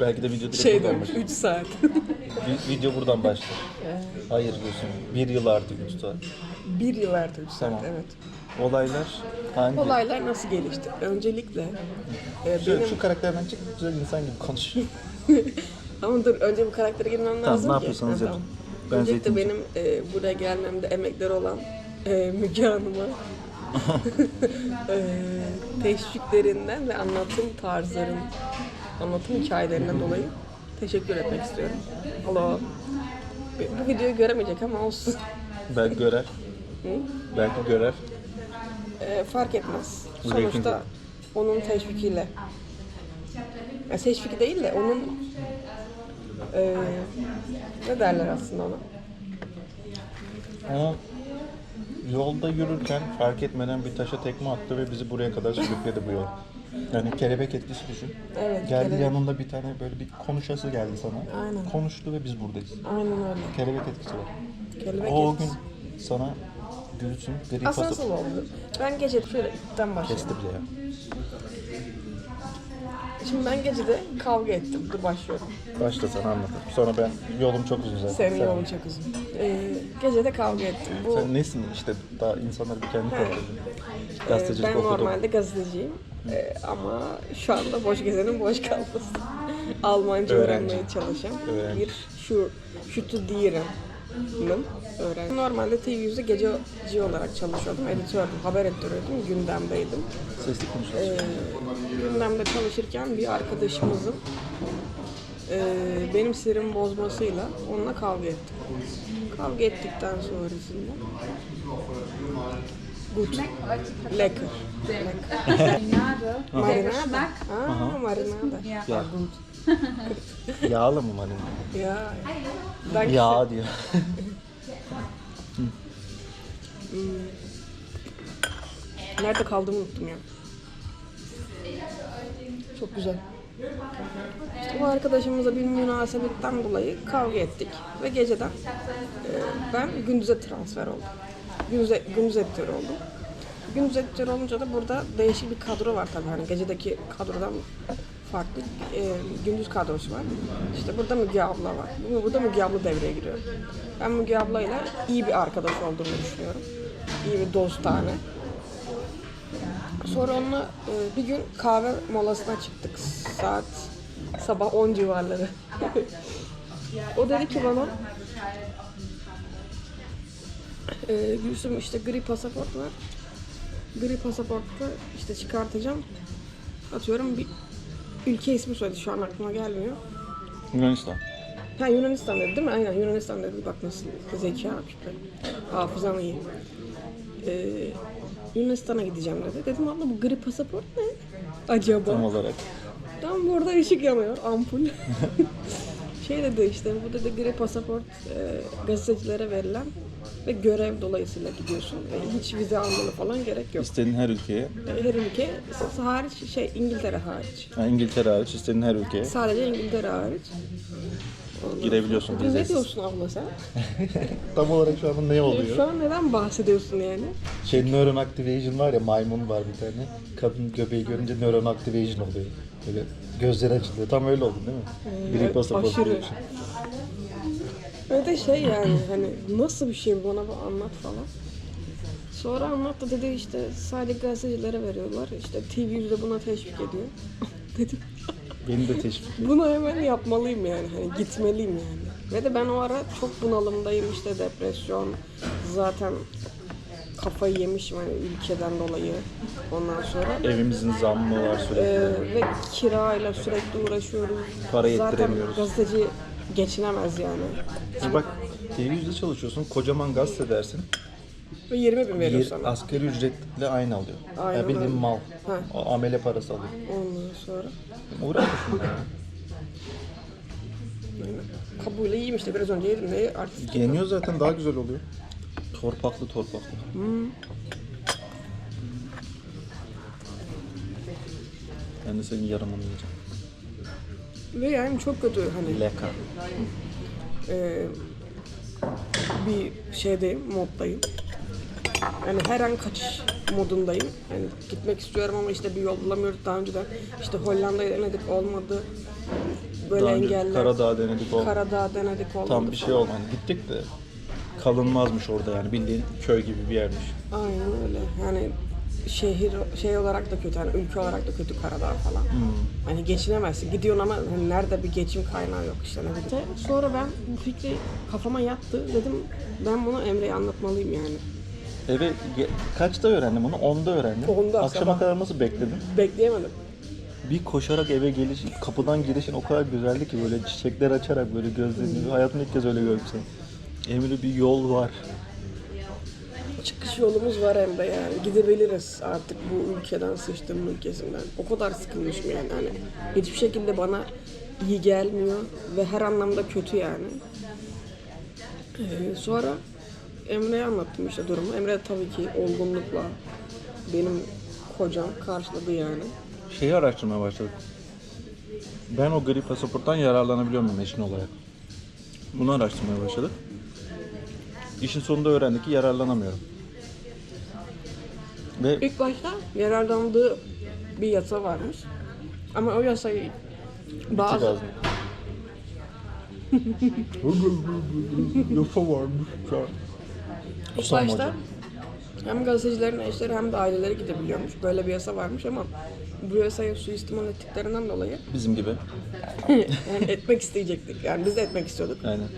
Belki de video direkt Şey buradan demiş başlar. 3 saat. Vi- Video buradan başlar. Hayır diyorsun. Bir yıl artı 3 saat. bir yıl artı 3 saat Tamam. evet. Olaylar hangi? Olaylar nasıl gelişti? Öncelikle e, Şu, benim... şu karakterden çık güzel insan gibi konuş. Ama dur önce bu karaktere girmem lazım ne ki. yapıyorsanız Ha, yapın. Ben Öncelikle zeytin benim e, buraya gelmemde emekleri olan e, Müge Hanım'a e, teşviklerinden ve anlatım tarzların, anlatım hikayelerinden dolayı teşekkür etmek istiyorum. Alo. Bu videoyu göremeyecek ama olsun. Belki görer. Belki görer. E, fark etmez. Sonuçta onun teşvikiyle. Ya teşviki değil de onun e, ne derler aslında ona? Ama yolda yürürken fark etmeden bir taşa tekme attı ve bizi buraya kadar sürükledi bu yol. Yani kelebek etkisi düşün. Evet, Geldi kelebek. yanında bir tane böyle bir konuşası geldi sana. Aynen. Konuştu ve biz buradayız. Aynen öyle. Kelebek etkisi var. Kelebek o, etkisi. gün sana gülsün, gri Aslında nasıl oldu? Ben gece şöyle ilkten başlayayım. kesti bile ya. Şimdi ben gecede kavga ettim. Dur başlıyorum. Başla sana anlatayım. Sonra ben yolum çok uzun zaten. Senin Sen- yolun çok uzun. Ee, gecede kavga ettim. Bu Sen nesin işte daha insanlar bir tanıyor. e, Gazetecilik ben okudum. normalde gazeteciyim. E, ama şu anda boş gezenin boş kalması. Almanca Öğrenci. öğrenmeye çalışan Öğrenci. bir şu şu diyelim öğrenci. Normalde TV100'de gececi olarak çalışıyordum. Editördüm, haber editörüydüm, gündemdeydim. Sesli konuşuyorsun. Ee, gündemde çalışırken bir arkadaşımızın e, benim sinirimi bozmasıyla onunla kavga ettim. Kavga ettikten sonrasında Gut. Lecker. Lecker. Marinade. Marinade. Aa, marinade. Ja. Ya. Yağlı mı malum? Ya. Danke. Yağ diyor. Nerede kaldığımı unuttum ya. Çok güzel. İşte bu arkadaşımızla bir münasebetten dolayı kavga ettik. Ve geceden e, ben gündüze transfer oldum. Gündüze, gündüz editörü oldum. Gündüz editörü olunca da burada değişik bir kadro var tabii. Hani gecedeki kadrodan farklı e, gündüz kadrosu var. İşte burada Müge abla var. Bu- Burada Müge abla devreye giriyor. Ben Müge ablayla iyi bir arkadaş olduğumu düşünüyorum. İyi bir dostane. Sonra onunla e, bir gün kahve molasına çıktık. Saat sabah 10 civarları. o dedi ki bana e, Gülsüm işte gri pasaport var. Gri pasaportta işte çıkartacağım. Atıyorum bir ülke ismi söyledi şu an aklıma gelmiyor. Yunanistan. Ha Yunanistan dedi değil mi? Aynen Yunanistan dedi. Bak nasıl zeka küpe. Hafızam iyi. Ee, Yunanistan'a gideceğim dedi. Dedim abla bu gri pasaport ne? Acaba? Tam olarak. Tam burada ışık yanıyor, ampul. şey dedi işte, bu dedi gri pasaport e, gazetecilere verilen ve görev dolayısıyla gidiyorsun. Ve hiç vize almanı falan gerek yok. İstediğin her ülkeye, E, Her ülke hariç, şey İngiltere hariç. yani İngiltere hariç istediğin her ülkeye Sadece İngiltere hariç. girebiliyorsun Ne vizesiz. diyorsun abla sen? Tam olarak şu an ne Şu oluyor? an neden bahsediyorsun yani? Şey neuron activation var ya maymun var bir tane. Kadın göbeği görünce neuron activation oluyor. Böyle gözleri açılıyor. Tam öyle oldu değil mi? Gri pasaport aşırı. Öyle de şey yani hani nasıl bir şey bana bir anlat falan. Sonra anlattı dedi işte sadece gazetecilere veriyorlar. İşte TV100'de buna teşvik ediyor. Dedim Beni de teşvik et. bunu hemen yapmalıyım yani. Hani gitmeliyim yani. Ve de ben o ara çok bunalımdayım işte depresyon. Zaten kafayı yemişim hani ülkeden dolayı. Ondan sonra Evimizin zammı var sürekli. Ee, ve kirayla sürekli uğraşıyoruz. Para Zaten yettiremiyoruz. gazeteci geçinemez yani. Şimdi bak TV100'de çalışıyorsun, kocaman gazete dersin. Ve 20 bin veriyor sana. asgari ücretle aynı alıyor. Aynen ya bildiğin öyle. mal. Ha. O amele parası alıyor. Ondan sonra. Uğraşmışsın ya. Kabuğuyla yiyeyim işte biraz önce yedim de artık. Yeniyor zaten daha güzel oluyor. Torpaklı torpaklı. Ben de senin yarımını yiyeceğim. Ve yani çok kötü hani Leka. e, bir şeydeyim, moddayım. Yani her an kaçış modundayım. Yani gitmek istiyorum ama işte bir yol bulamıyoruz daha önceden. İşte Hollanda'yı denedik olmadı. böyle Daha önce engeller. Karadağ denedik o. Karadağ denedik olmadı. Tam bir şey falan. olmadı. Gittik de kalınmazmış orada yani bildiğin köy gibi bir yermiş. Aynen öyle. Yani şehir şey olarak da kötü, hani ülke olarak da kötü Karadağ falan. Hmm. Hani geçinemezsin. Gidiyorsun ama hani nerede bir geçim kaynağı yok işte ne bileyim. Sonra ben bu fikri kafama yattı. Dedim ben bunu Emre'ye anlatmalıyım yani. Eve ge- kaçta öğrendim bunu? 10'da öğrendim. Onda, Akşama sabah. kadar nasıl bekledin? Bekleyemedim. Bir koşarak eve geliş, kapıdan girişin o kadar güzeldi ki böyle çiçekler açarak böyle gözlerini. Hayatımda ilk kez öyle gördüm seni. Emre bir yol var. Çıkış yolumuz var Emre yani. Gidebiliriz artık bu ülkeden, sıçtığım ülkesinden. O kadar sıkılmışım yani. Hani hiçbir şekilde bana iyi gelmiyor ve her anlamda kötü yani. Ee, sonra Emre'ye anlattım işte durumu. Emre tabii ki olgunlukla benim kocam karşıladı yani. Şeyi araştırmaya başladık. Ben o gri pasaporttan yararlanabiliyor muyum eşin olarak? Bunu araştırmaya başladık. İşin sonunda öğrendik ki yararlanamıyorum. Ve İlk başta yararlandığı bir yasa varmış. Ama o yasayı bazı. Yasa varmış. İlk Kusam başta hocam. hem gazetecilerin eşleri hem de aileleri gidebiliyormuş. Böyle bir yasa varmış ama bu yasayı suistimal ettiklerinden dolayı Bizim gibi. yani etmek isteyecektik. Yani biz de etmek istiyorduk. Aynen.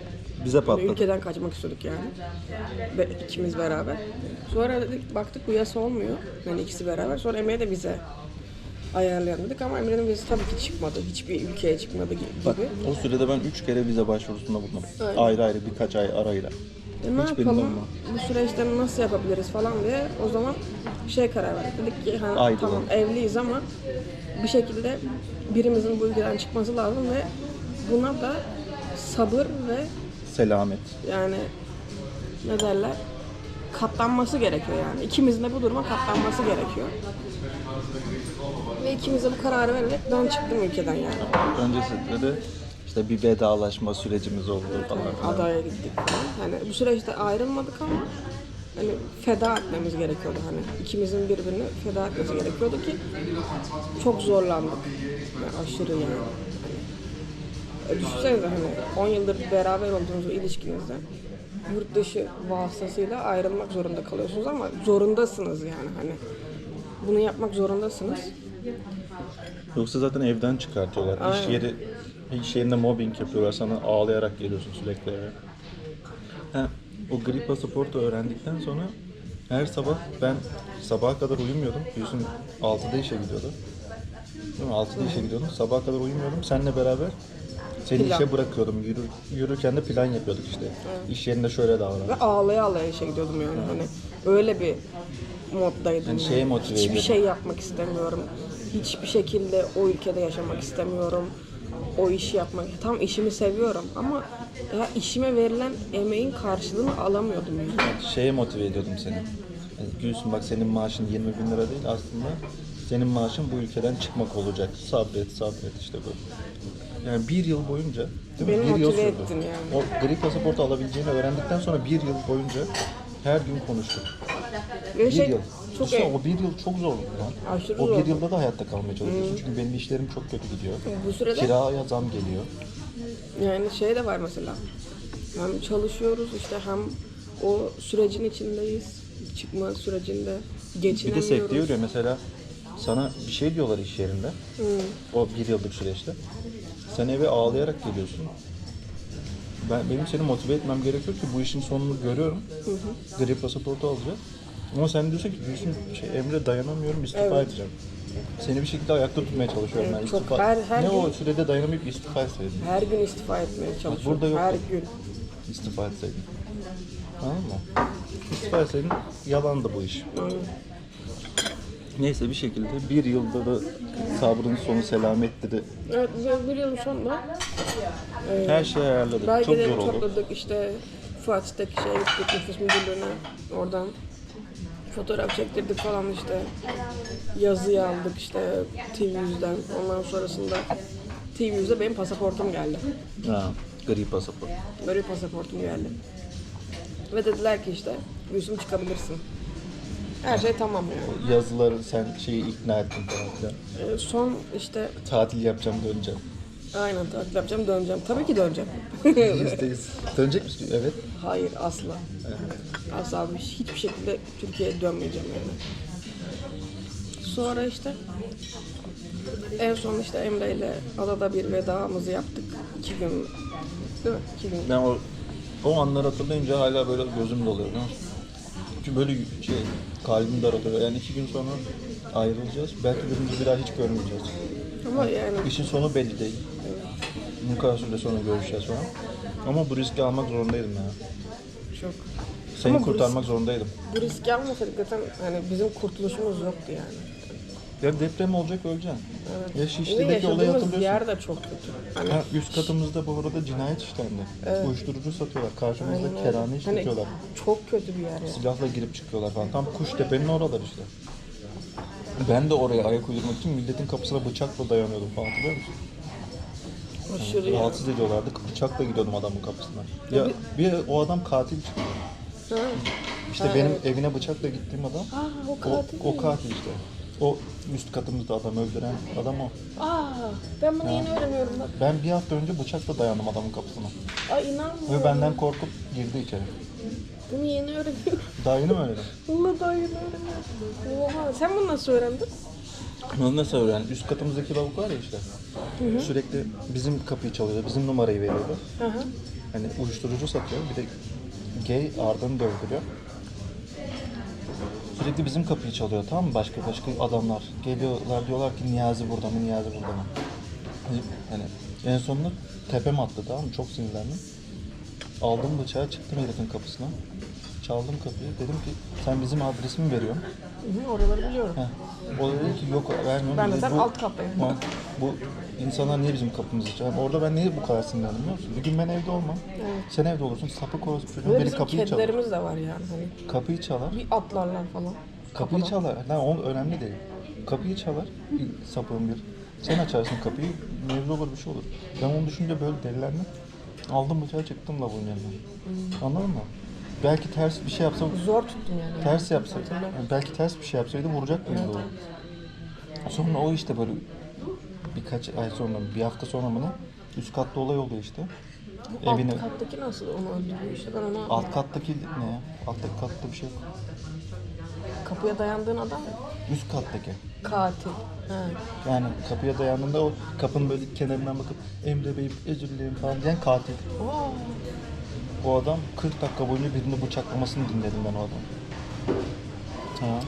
Bize patladı. Ülkeden kaçmak istiyorduk yani. Ve ikimiz beraber. Sonra dedik baktık bu yasa olmuyor. Yani ikisi beraber. Sonra Emre'ye de bize ayarlayalım dedik ama Emre'nin vizesi tabii ki çıkmadı. Hiçbir ülkeye çıkmadı gibi. Bak o sürede ben 3 kere vize başvurusunda bulundum. Aynen. Ayrı ayrı birkaç ay arayla. E ne yapalım? olma. Bu süreçte nasıl yapabiliriz falan diye o zaman şey karar verdik. Dedik ki ha, Ayrılalım. tamam evliyiz ama bir şekilde birimizin bu ülkeden çıkması lazım ve buna da sabır ve Selamet. yani ne derler katlanması gerekiyor yani. İkimizin de bu duruma katlanması gerekiyor. Ve ikimiz de bu kararı vererek ben çıktım ülkeden yani. Öncesinde de işte bir vedalaşma sürecimiz oldu falan filan. Adaya gittik falan. Hani bu süreçte ayrılmadık ama hani feda etmemiz gerekiyordu hani ikimizin birbirini feda etmesi gerekiyordu ki çok zorlandık. Yani aşırı yani. E, düşünsenize hani 10 yıldır beraber olduğunuz o ilişkinizde yurt dışı vasıtasıyla ayrılmak zorunda kalıyorsunuz ama zorundasınız yani hani bunu yapmak zorundasınız. Yoksa zaten evden çıkartıyorlar. İş Aynen. yeri iş yerinde mobbing yapıyorlar. Sana ağlayarak geliyorsun sürekli eve. Ha, o gri pasaportu öğrendikten sonra her sabah ben sabaha kadar uyumuyordum. Gülsüm 6'da işe gidiyordu. Değil mi? 6'da işe gidiyordum. Sabaha kadar uyumuyordum. Seninle beraber seni Plan. işe bırakıyordum. Yürü, yürürken de plan yapıyorduk işte. İş yerinde şöyle davran. Ve ağlaya ağlaya işe gidiyordum yani hani öyle bir moddaydım. Yani şeye motive Hiçbir ediyordun. şey yapmak istemiyorum. Hiçbir şekilde o ülkede yaşamak istemiyorum. O işi yapmak. Tam işimi seviyorum ama ya işime verilen emeğin karşılığını alamıyordum yani. şeye motive ediyordum seni. Yani Gülsün bak senin maaşın 20 bin lira değil aslında senin maaşın bu ülkeden çıkmak olacak. Sabret sabret işte bu. Yani bir yıl boyunca değil mi? Beni bir yıl motive sürdü. ettin yani. O gri pasaportu alabileceğini öğrendikten sonra bir yıl boyunca her gün konuştuk. Ve Bir şey yıl. çok Düşünsene, e- o bir yıl çok zor lan. Aşırı o zor. bir yılda da hayatta kalmaya çalışıyorsun. Çünkü benim işlerim çok kötü gidiyor. bu sürede Kiraya zam geliyor. Yani şey de var mesela. Hem çalışıyoruz işte hem o sürecin içindeyiz. Çıkma sürecinde Bir de geçinemiyoruz. sekteye öyle mesela sana bir şey diyorlar iş yerinde. O bir yıllık süreçte. Sen eve ağlayarak geliyorsun. Ben benim seni motive etmem gerekiyor ki bu işin sonunu görüyorum. Gri pasaportu alacağız. Ama sen diyorsun ki Gülsün şey, Emre dayanamıyorum istifa Evet. edeceğim. Seni bir şekilde ayakta tutmaya çalışıyorum Evet, ben. çok İstifa- her- her ne gün- o sürede dayanamayıp istifa etseydin. Her gün istifa etmeye çalışıyorum. burada yok. Her gün. İstifa etseydin. Anladın mı? İstifa etseydin yalandı bu iş. Neyse bir şekilde bir yılda da sabrın sonu selametti de Evet yılın sonunda her şeyi ayarladık. Çok belgeleri zor oldu. topladık işte Fatih'teki şeye gittik nüfus müdürlüğüne oradan fotoğraf çektirdik falan işte yazıyı aldık işte TV100'den ondan sonrasında TV100'de benim pasaportum geldi. Ha, gri pasaport. Böyle pasaportum geldi. Ve dediler ki işte Gülsüm çıkabilirsin. Her şey tamam yani. Yazıları sen şeyi ikna ettin falan filan. Ee, son işte Tatil yapacağım döneceğim. Aynen tatil yapacağım döneceğim. Tabii ki döneceğim. Yüzdeyiz. Dönecek misin? Evet. Hayır asla. Asla bir- hiçbir şekilde Türkiye'ye dönmeyeceğim yani. Sonra işte en son işte Emre ile adada bir vedamızı yaptık. İki gün değil mi? İki gün. Ben o, o anları hatırlayınca hala böyle gözüm doluyor. biliyor musun? Böyle şey, kalbim daralıyor. Yani iki gün sonra ayrılacağız. Belki birbirimizi bir daha hiç görmeyeceğiz. Ama yani İşin sonu belli değil. Ne kadar süre sonra görüşeceğiz falan. Ama bu riski almak zorundaydım ya. çok. Seni Ama bu kurtarmak zorundaydım. Bu riski almasaydık zaten hani bizim kurtuluşumuz yoktu yani. Ya deprem olacak öleceksin. Ya Ve Şişli'deki olayı hatırlıyorsun. yer de çok kötü. Hani Ha, üst katımızda bu arada cinayet işlendi. Uyuşturucu satıyorlar. Karşımızda kerane hani işletiyorlar. çok kötü bir yer yani. Silahla girip çıkıyorlar falan. Tam Kuştepe'nin oralar işte. Ben de oraya ayak uydurmak için milletin kapısına bıçakla dayanıyordum falan hatırlıyor musun? Aşırı ya. Rahatsız ediyorlardı. Bıçakla gidiyordum adamın kapısına. Ya bir o adam katil çıktı. Ha. İşte benim evine bıçakla gittiğim adam Aa o o, katil. o katil işte. O üst katımızda adam öldüren adam o. Aa ben bunu yeni öğreniyorum bak. Ben bir hafta önce bıçakla dayandım adamın kapısına. Ay inanmıyorum. Ve benden korkup girdi içeri. Bunu yeni öğreniyorum. Daha yeni mi öğrendin? Vallahi daha yeni öğreniyorum. Oha sen bunu nasıl öğrendin? Nasıl nasıl öğrendin? Üst katımızdaki lavuk var ya işte. Sürekli bizim kapıyı çalıyordu, bizim numarayı veriyordu. Hı hı. Hani uyuşturucu satıyor, bir de gay Arda'nı dövdürüyor. Sürekli bizim kapıyı çalıyor tamam mı? Başka başka adamlar geliyorlar diyorlar ki Niyazi burada mı, Niyazi burada mı? Hani en sonunda tepem attı tamam mı? Çok sinirlendim. Aldım bıçağı çıktım herifin kapısına. Çaldım kapıyı. Dedim ki sen bizim adresimi veriyorsun. Hı oraları biliyorum. Heh. O dedi ki yok vermiyorum. Ben de Dedi, bu- alt kattayım. Ha, bu insanlar niye bizim kapımızı çalıyor? Yani orada ben niye bu kadar sinirlendim biliyor musun? Bir gün ben evde olmam. Sen evde olursun. Sapık orospu çocuğu Ve beni bizim kapıyı çalar. kedilerimiz de var yani hani. Kapıyı çalar. Bir atlarlar falan. Kapıyı Kapıdan. çalar. Lan o önemli değil. Kapıyı çalar. Bir sapığın bir. Sen açarsın kapıyı. Mevzu olur bir şey olur. Ben onu düşünce böyle delilendim. Aldım bıçağı çıktım lavabonun yanına. Hmm. Anladın mı? Belki ters bir şey yapsam Zor tuttum yani. Ters Hatırla. yani belki ters bir şey yapsaydı vuracak mıydı o? Sonra o işte böyle birkaç ay sonra, bir hafta sonra mı ne? Üst katta olay oluyor işte. Evine, Alt kattaki nasıl onu öldürüyor işte ben onu alt kattaki ne ya? Alttaki katta bir şey yok. kapıya dayandığın adam Üst kattaki. katil. Ha. Yani kapıya dayandığında o kapının böyle kenarından bakıp Emre Bey özür dilerim falan diyen katil. Aa, O adam 40 dakika boyunca birini bıçaklamasını dinledim ben o adam. Ha.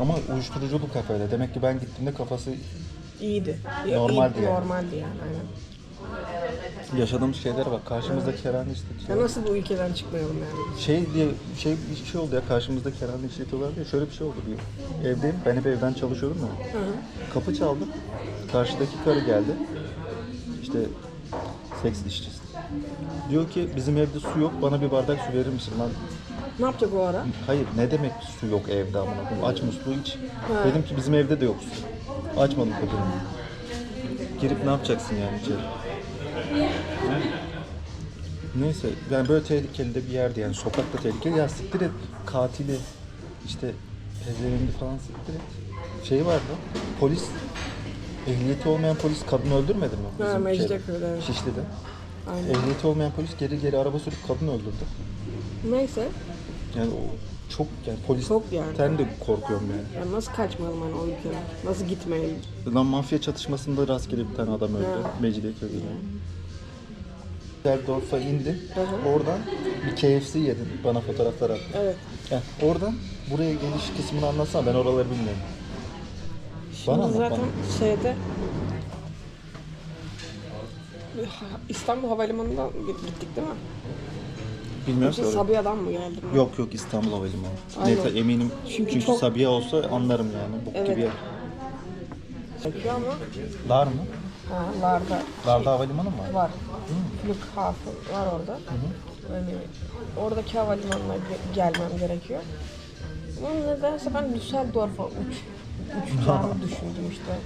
Ama uyuşturuculuk kafayla. Demek ki ben gittiğimde kafası iyiydi. Normaldi yani. Normaldi yani aynen. Yaşadığımız şeylere bak. Karşımızda kerane Ya işletiyor. nasıl bu ülkeden çıkmayalım yani? Şey diye şey bir şey oldu ya karşımızda kerane işletiyorlar diye şöyle bir şey oldu bir evdeyim ben hep evden çalışıyorum ya Hı hı. kapı çaldı karşıdaki karı geldi işte seks işçisi diyor ki bizim evde su yok bana bir bardak su verir misin lan Ne yapacak o ara? hayır ne demek su yok evde amına koyayım aç musluğu iç Ha. dedim ki bizim evde de yok su açmadım kapıyı girip ne yapacaksın yani içeri Neyse yani böyle tehlikeli de bir yerdi yani sokakta tehlikeli ya siktir et katili işte pezevengi falan siktir et. Şey vardı polis ehliyeti olmayan polis kadını öldürmedi mi? Ha, Bizim Mecidiyeköy'de. Şişli'de. Aynen. Ehliyeti olmayan polis geri geri araba sürüp kadını öldürdü. Neyse. Yani o çok yani polis Çok yani. de korkuyorum yani. Ya nasıl kaçmayalım hani o ülkeden? Nasıl gitmeyelim? Lan mafya çatışmasında rastgele bir tane adam öldü. Ha. Mecidiyeköy'de. Düsseldorf'a indi. Hı hı. Oradan bir KFC yedin. Bana fotoğraflar attı. Evet. Heh, oradan buraya geliş kısmını anlatsana ben oraları bilmiyorum. Şimdi Bana anlat, zaten bana. şeyde İstanbul Havalimanı'ndan gittik değil mi? Bilmiyorum Yoksa ki. Sabiha'dan mı geldim? ben? Yok yok İstanbul Havalimanı. Aynen. Neyse eminim Çünkü çünkü, çok- Sabiha olsa anlarım yani. Bu Evet. gibi yer. Çekiyor ama Lar mı? ha, Lar'da Lar'da havalimanı mı var? var. Flughafen var orada. Yani oradaki havalimanına ge- gelmem gerekiyor. Ama nedense ben Düsseldorf'a uç, uçacağımı düşündüm işte.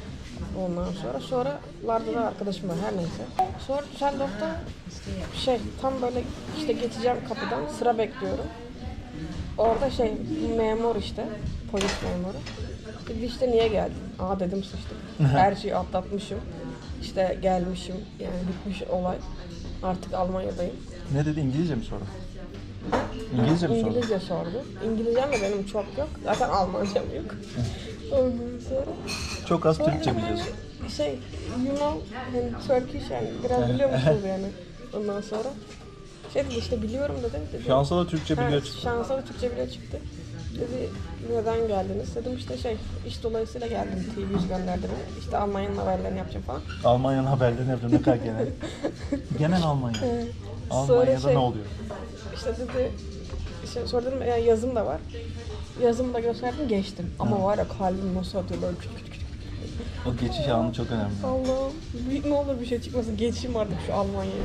Ondan sonra sonra Lar'da da arkadaşım var her neyse. Sonra Düsseldorf'ta şey tam böyle işte geçeceğim kapıdan sıra bekliyorum. Orada şey memur işte polis memuru. Dedi işte niye geldin? Aa dedim sıçtım. Her şeyi atlatmışım. işte gelmişim yani bitmiş olay. Artık Almanya'dayım. Ne dedi İngilizce mi sordu? İngilizce mi sordu? İngilizce sordu. İngilizcem de benim çok yok. Zaten Almancam yok. Ondan sonra Çok az Sonra Türkçe hani biliyorsun. Şey, you know, hani Turkish yani biraz biliyor musunuz yani ondan sonra. Şey dedi işte biliyorum dedi. dedi Şansa da Türkçe biliyor çıktı. Şansa da Türkçe biliyor çıktı. Dedi neden geldiniz? Dedim işte şey, iş dolayısıyla geldim. TV100 gönderdi beni. İşte Almanya'nın haberlerini yapacağım falan. Almanya'nın haberlerini yapıyorum ne kadar genel. genel Almanya. Almanya'da şey- ne oluyor? İşte dedi, işte sonra dedim yani yazım da var. Yazımı da gösterdim geçtim. Ama var ya kalbim nasıl atıyor böyle küt küt küt. O geçiş anı çok önemli. Allah'ım bir, ne olur bir şey çıkmasın geçeyim artık şu Almanya'ya.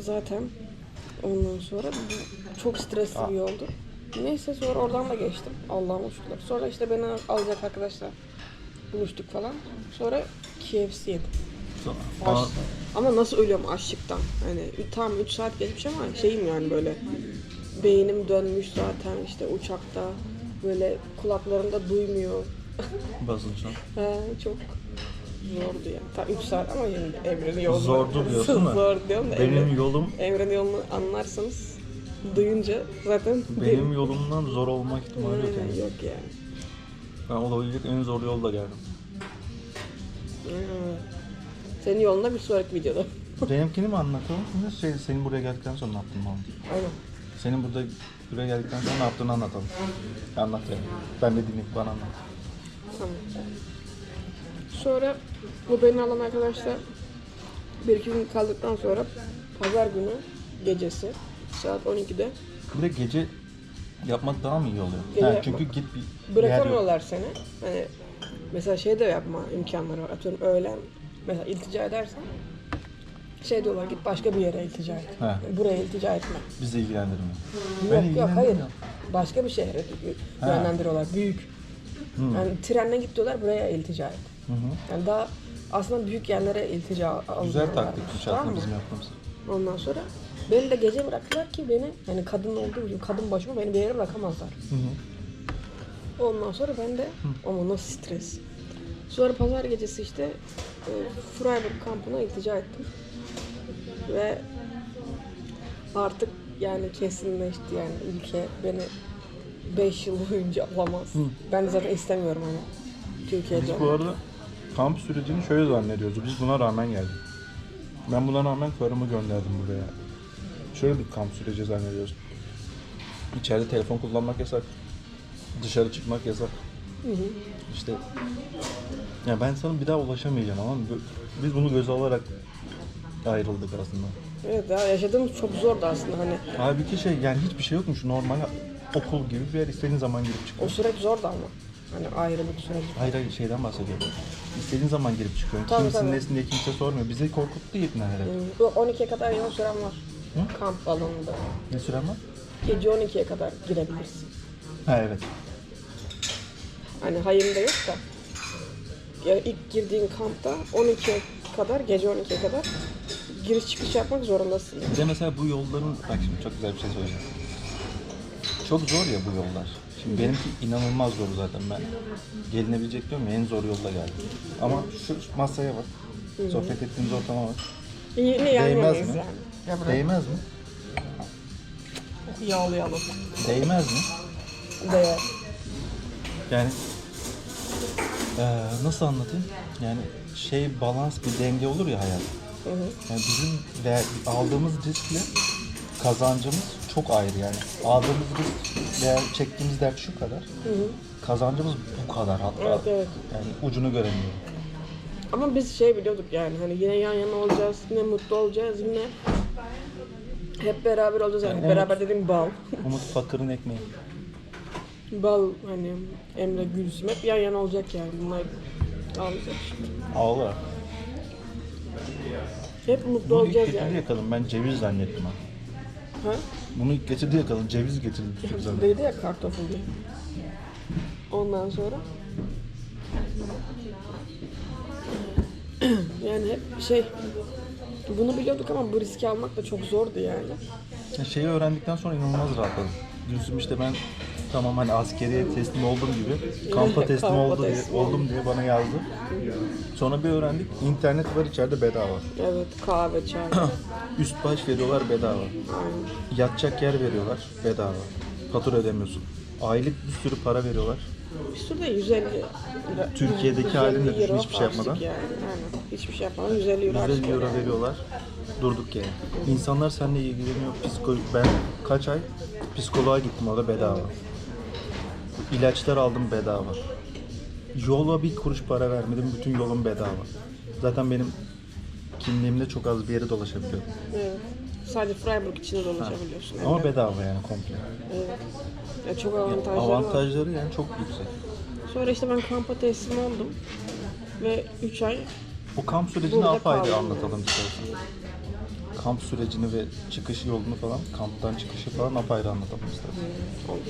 Zaten ondan sonra bu çok stresli bir yoldu. Neyse sonra oradan da geçtim. Allah'ıma şükürler. Sonra işte beni alacak arkadaşlar buluştuk falan. Sonra KFC yedim. Aç. Ama nasıl ölüyorum açlıktan. Hani tam 3 saat geçmiş ama şeyim yani böyle beynim dönmüş zaten işte uçakta böyle kulaklarımda duymuyor. basınçlı. He, çok zordu ya. Tam 3 saat ama şimdi evrenin yolunu... Zordu diyorsun da. Zor diyorum da Benim evren, yolum evrenin yolunu anlarsanız duyunca zaten benim yolumdan zor olma ihtimali yok Aynen, yani. yok yani. Ben olabilecek en zor yolda geldim. Aynen. Senin yolunda bir sonraki videoda. Benimkini mi anlatalım? Şimdi şey, senin buraya geldikten sonra ne yaptın mı? Aynen. Senin burada buraya geldikten sonra ne yaptığını anlatalım. Anlat yani. Ben de dinleyip bana anlat. Tamam. Sonra bu beni alan arkadaşlar bir iki gün kaldıktan sonra pazar günü gecesi saat 12'de Bir de gece yapmak daha mı iyi oluyor? Gece Ha, yapmak. çünkü git bir yer yok. bırakamıyorlar seni. Hani mesela şey de yapma imkanları var. Atıyorum öğlen mesela iltica edersen şey diyorlar git başka bir yere iltica et. Ha. Buraya iltica etme. Bizi ilgilendirmiyor. Yok yok hayır. Başka bir şehre yönlendiriyorlar. Büyük. Yani trenle git diyorlar buraya iltica et. Hı hı. Yani daha aslında büyük yerlere iltica alıyorlar. Güzel taktikmiş aslında bizim yaptığımız. Ondan sonra beni de gece bıraktılar ki beni yani kadın olduğum için kadın başıma beni bir yere bırakamazlar. Hı hı. Ondan sonra ben de ama nasıl stres. Sonra pazar gecesi işte e, Freiburg kampına iltica ettim. Ve artık yani kesinleşti yani ülke beni 5 yıl boyunca alamaz. Ben de zaten istemiyorum hani Türkiye'de. Biz bu arada kamp sürecini şöyle zannediyoruz. Biz buna rağmen geldik. Ben buna rağmen karımı gönderdim buraya. Şöyle bir kamp süreci zannediyoruz. İçeride telefon kullanmak yasak. Dışarı çıkmak yasak. İşte ya ben sana bir daha ulaşamayacağım ama biz bunu göze alarak ayrıldık aslında. Evet ya yaşadığımız çok zordu aslında hani Halbuki şey yani hiçbir şey yokmuş. Normal okul gibi bir yer istediğin zaman girip o çıkıyorsun. süreç zordu ama. Hani ayrılık süreci. Hayır hayır şeyden bahsediyorum. İstediğin zaman girip çıkıyorsun. Tabii, Kimsin tabii. nesin diye kimse sormuyor. Bizi korkuttu yetinen herhalde. Bu 12'ye kadar yol süren var. Hı? Kamp alanında. Ne süren var? Gece 12'ye kadar girebilirsin. Ha evet. Hani hayırında yok da. Ya ilk girdiğin kampta 12'ye kadar, gece 12'ye kadar giriş çıkış yapmak zorundasın. Bir de mesela bu yolların... Bak şimdi çok güzel bir şey söyleyeceğim. Çok zor ya bu yollar. Şimdi benimki inanılmaz zor zaten ben. Gelinebilecek diyorum ya en zor yolla geldim. Ama şu masaya bak. Sohbet ettiğimiz ortama bak. Yine yan Değmez yanayız mi? yani. Ya bırak. Değmez mi? Yağlayalım. Değmez mi? Değer. Yani eee, nasıl anlatayım? Yani şey balans bir denge olur ya hayat. Hı hı. Yani bizim ve aldığımız riskle kazancımız çok ayrı yani. Aldığımız risk veya çektiğimiz dert şu kadar. Kazancımız bu kadar hatta. Evet evet. Yani ucunu göremiyorum. Ama biz şey biliyorduk yani hani yine yan yana olacağız, yine mutlu olacağız, yine hep beraber olacağız yani. Hep Evet. beraber dediğim bal. Umut Fakır'ın ekmeği. bal hani Emre Gülsüm hep yan yana olacak yani. Bunlar alacak. Ağlar. Hep mutlu Bunu ilk olacağız getirdi yani. yakalım. Ben ceviz zannettim ha. Ha? Bunu ilk getirdi yakalım. Ceviz getirdi sürü zannettim. Dedi ya kartoffel diye. Ondan sonra yani hep şey bunu biliyorduk ama bu riski almak da çok zordu yani. Ya şeyi öğrendikten sonra inanılmaz rahatladım. Gülsüm işte ben Tamam hani askeriye teslim oldum gibi kampa teslim Kampa oldu diye, teslim oldum diye bana yazdı. Sonra bir öğrendik internet var içeride bedava. Evet kahve çay. Üst baş veriyorlar bedava. Yatacak yer veriyorlar bedava. Fatura ödemiyorsun. Aylık bir sürü para veriyorlar. Bir sürü de 150 lira. Türkiye'deki 150 halinle düşün, euro hiçbir şey harçlık yapmadan. Yani. Aynen. Hiçbir şey yapmadan 150 euro 150 harçlık euro yani. veriyorlar. Durduk yere. İnsanlar seninle ilgileniyor. Psiko ben kaç ay psikoloğa gittim orada bedava. İlaçlar aldım bedava. Yola bir kuruş para vermedim. Bütün yolum bedava. Zaten benim kimliğimde çok az bir yere dolaşabiliyorum. Evet. Sadece Freiburg içinde dolaşabiliyorsun. Ama Evet. bedava yani komple. Evet. Ya çok avantajları var. Avantajları yani çok yüksek. Sonra işte ben kampa teslim oldum. Ve 3 ay O kamp sürecini kaldım. anlatalım istersen. Kamp sürecini ve çıkış yolunu falan, kamptan çıkışı falan apayrı anlatalım istersen. oldu.